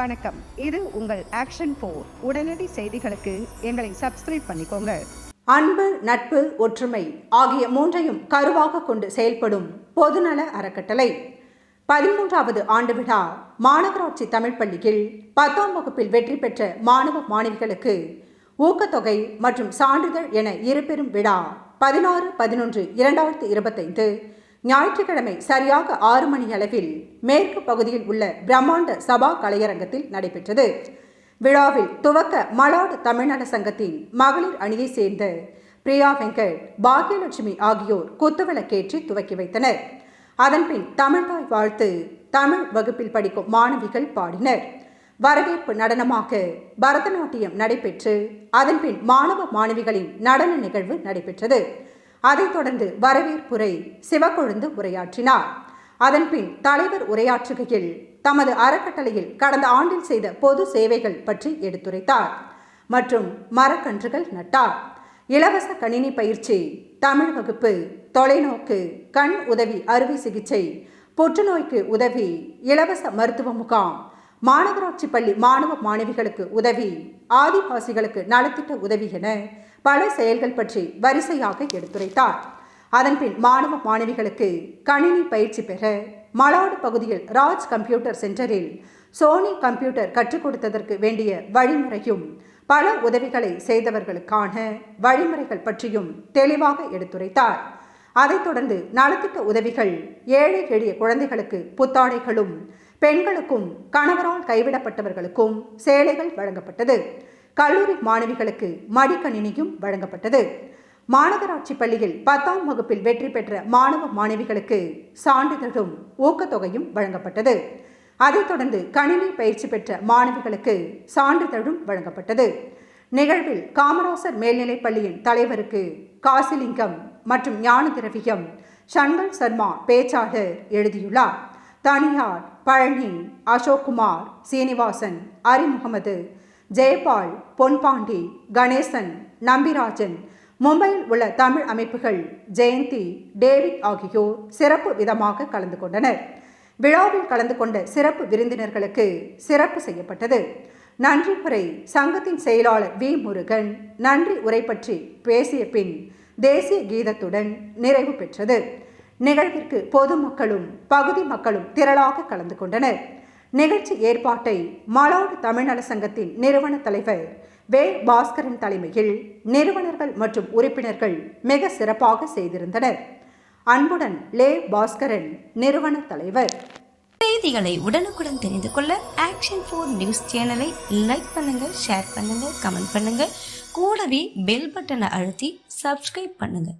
வணக்கம். இது உங்கள் ஆக்ஷன் போர் உடனடி செய்திகளுக்கு எங்களை சப்ஸ்கிரைப் பண்ணிக்கோங்க. அன்பு நட்பு ஒற்றுமை ஆகிய மூன்றையும் கருவாக கொண்டு செயல்படும் பொதுநல அறக்கட்டளை. பதிமூன்றாவது ஆண்டு விழா மாநகராட்சி தமிழ் பள்ளியில் பத்தாம் வகுப்பில் வெற்றி பெற்ற மாணவ மாணவிகளுக்கு ஊக்கத்தொகை மற்றும் சான்றிதழ் என இருபெரும் விழா பதினாறு பதினொன்று இரண்டாயிரத்தி இருபத்தைந்து ஞாயிற்றுக்கிழமை சரியாக ஆறு மணி அளவில் மேற்கு பகுதியில் உள்ள பிரம்மாண்ட சபா கலையரங்கத்தில் நடைபெற்றது. விழாவில் துவக்க மலாடு தமிழ்நாடு சங்கத்தின் மகளிர் அணியைச் சேர்ந்த பிரியா வெங்கட் பாக்யலட்சுமி ஆகியோர் குத்துவிளக்கேற்றி துவக்கி வைத்தனர். அதன்பின் தமிழ்தாய் வாழ்த்து தமிழ் வகுப்பில் படிக்கும் மாணவிகள் பாடினர். வரவேற்பு நடனமாக பரதநாட்டியம் நடைபெற்று அதன்பின் மாணவ மாணவிகளின் நடன நிகழ்வு நடைபெற்றது. அதைத் தொடர்ந்து வரவேற்புரை சிவக்கொழுந்து உரையாற்றினார். அதன்பின் தலைவர் உரையாற்றுகையில் தமது அறக்கட்டளையில் கடந்த ஆண்டில் செய்த பொது சேவைகள் பற்றி எடுத்துரைத்தார் மற்றும் மரக்கன்றுகள் நட்டார். இலவச கணினி பயிற்சி தமிழ் வகுப்பு தொலைநோக்கு கண் உதவி அறுவை சிகிச்சை புற்றுநோய்க்கு உதவி இலவச மருத்துவ முகாம் மாநகராட்சி பள்ளி மாணவ மாணவிகளுக்கு உதவி ஆதிவாசிகளுக்கு நலத்திட்ட உதவி என பல செயல்கள் பற்றி வரிசையாக எடுத்துரைத்தார். அதன்பின் மாணவ மாணவிகளுக்கு கணினி பயிற்சி பெற மலாடு பகுதியில் ராஜ் கம்ப்யூட்டர் சென்டரில் சோனி கம்ப்யூட்டர் கற்றுக் கொடுத்ததற்கு வேண்டிய வழிமுறையும் பல உதவிகளை செய்தவர்களுக்கான வழிமுறைகள் பற்றியும் தெளிவாக எடுத்துரைத்தார். அதைத் தொடர்ந்து நலத்திட்ட உதவிகள் ஏழை எளிய குழந்தைகளுக்கு புத்தாடைகளும் பெண்களுக்கும் கணவரால் கைவிடப்பட்டவர்களுக்கும் சேலைகள் வழங்கப்பட்டது. கல்லூரி மாணவிகளுக்கு மடிக்கணினியும் வழங்கப்பட்டது. மாநகராட்சி பள்ளியில் பத்தாம் வகுப்பில் வெற்றி பெற்ற மாணவ மாணவிகளுக்கு சான்றிதழும் ஊக்கத்தொகையும் வழங்கப்பட்டது. அதைத் தொடர்ந்து கணினி பயிற்சி பெற்ற மாணவிகளுக்கு சான்றிதழும் வழங்கப்பட்டது. நிகழ்வில் காமராசர் மேல்நிலைப் பள்ளியின் தலைவருக்கு காசிலிங்கம் மற்றும் ஞான திரவியம் ஷண்கள் சர்மா பேச்சாளர் எழுதியுள்ளார். தனியார் பழனி அசோக்குமார் சீனிவாசன் அரிமுகமது ஜெயபால் பொன்பாண்டி கணேசன் நம்பிராஜன். மும்பையில் உள்ள தமிழ் அமைப்புகள் ஜெயந்தி டேவிட் ஆகியோர் சிறப்பு விதமாக கலந்து கொண்டனர். விழாவில் கலந்து கொண்ட சிறப்பு விருந்தினர்களுக்கு சிறப்பு செய்யப்பட்டது. நன்றி உரை சங்கத்தின் செயலாளர் வி. முருகன் நன்றி உரை பற்றி பேசிய பின் தேசிய கீதத்துடன் நிறைவு பெற்றது. நிகழ்விற்கு பொதுமக்களும் பகுதி மக்களும் திரளாக கலந்து கொண்டனர். நிகழ்ச்சி ஏற்பாட்டை மலாடு தமிழ்நல சங்கத்தின் நிறுவன தலைவர் வே. பாஸ்கரன் தலைமையில் நிறுவனர்கள் மற்றும் உறுப்பினர்கள் மிக சிறப்பாக செய்திருந்தனர். அன்புடன் லே. பாஸ்கரன் நிறுவன தலைவர். செய்திகளை உடனுக்குடன் தெரிந்து கொள்ள ஆக்ஷன் ஃபோர் நியூஸ் சேனலை லைக் பண்ணுங்க ஷேர் பண்ணுங்க கமெண்ட் பண்ணுங்க. கூடவே பெல் பட்டனை அழுத்தி சப்ஸ்கிரைப் பண்ணுங்க.